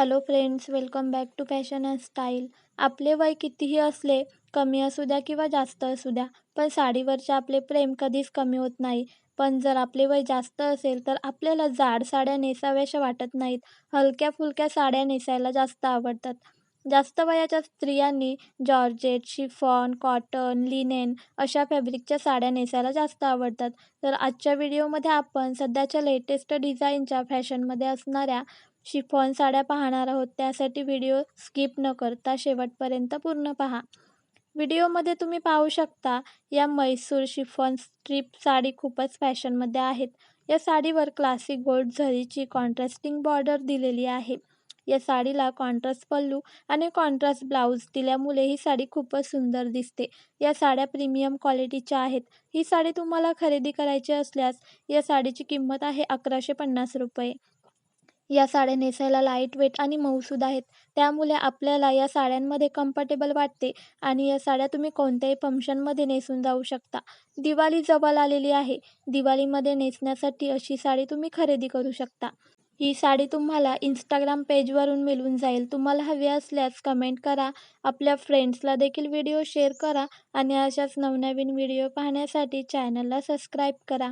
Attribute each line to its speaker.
Speaker 1: Hello friends welcome back to fashion and style आपले वय कितीही असले कमी असू द्या किंवा जास्त असू द्या पण साडीवरचे आपले प्रेम कधीच कमी होत नाही. पण जर आपले वय जास्त असेल तर आपल्याला जाड साड्या नेसाव्याशा वाटत नाहीत. हलक्या फुलक्या साड्या नेसायला जास्त आवडतात. जास्त वयाच्या स्त्रियांनी जॉर्जेट शिफॉन कॉटन लिनेन अशा फॅब्रिकच्या साड्या नेसायला जास्त आवडतात. तर आजच्या व्हिडिओमध्ये आपण सध्याच्या लेटेस्ट डिझाईनच्या फॅशनमध्ये असणाऱ्या शिफॉन साड्या पाहणार आहोत. त्यासाठी व्हिडिओ स्किप न करता शेवटपर्यंत पूर्ण पहा. व्हिडिओमध्ये तुम्ही पाहू शकता या मैसूर शिफॉन स्ट्रीप साडी खूपच फॅशनमध्ये आहेत. या साडीवर क्लासिक गोल्ड झरीची कॉन्ट्रास्टिंग बॉर्डर दिलेली आहे. या साडीला कॉन्ट्रास्ट पल्लू आणि कॉन्ट्रास्ट ब्लाऊज दिल्यामुळे ही साडी खूपच सुंदर दिसते. या साड्या प्रीमियम क्वालिटीच्या आहेत. ही साडी तुम्हाला खरेदी करायची असल्यास या साडीची किंमत आहे अकराशे पन्नास रुपये. या साड्या नेसायला लाइट वेट आणि मऊसूद आहेत. त्यामुळे आपल्याला या साड्यांमध्ये कम्फर्टेबल वाटते आणि या साड्या तुम्ही कोणत्याही फंक्शनमध्ये नेसून जाऊ शकता. दिवाळी जवळ आलेली आहे. दिवाळीमध्ये नेसण्यासाठी अशी साडी तुम्ही खरेदी करू शकता. ही साडी तुम्हाला इंस्टाग्राम पेजवरून मिळून जाईल. तुम्हाला हवी असल्यास कमेंट करा. आपल्या फ्रेंड्सला देखील व्हिडिओ शेअर करा आणि अशाच नवनवीन व्हिडिओ पाहण्यासाठी चॅनलला सबस्क्राईब करा.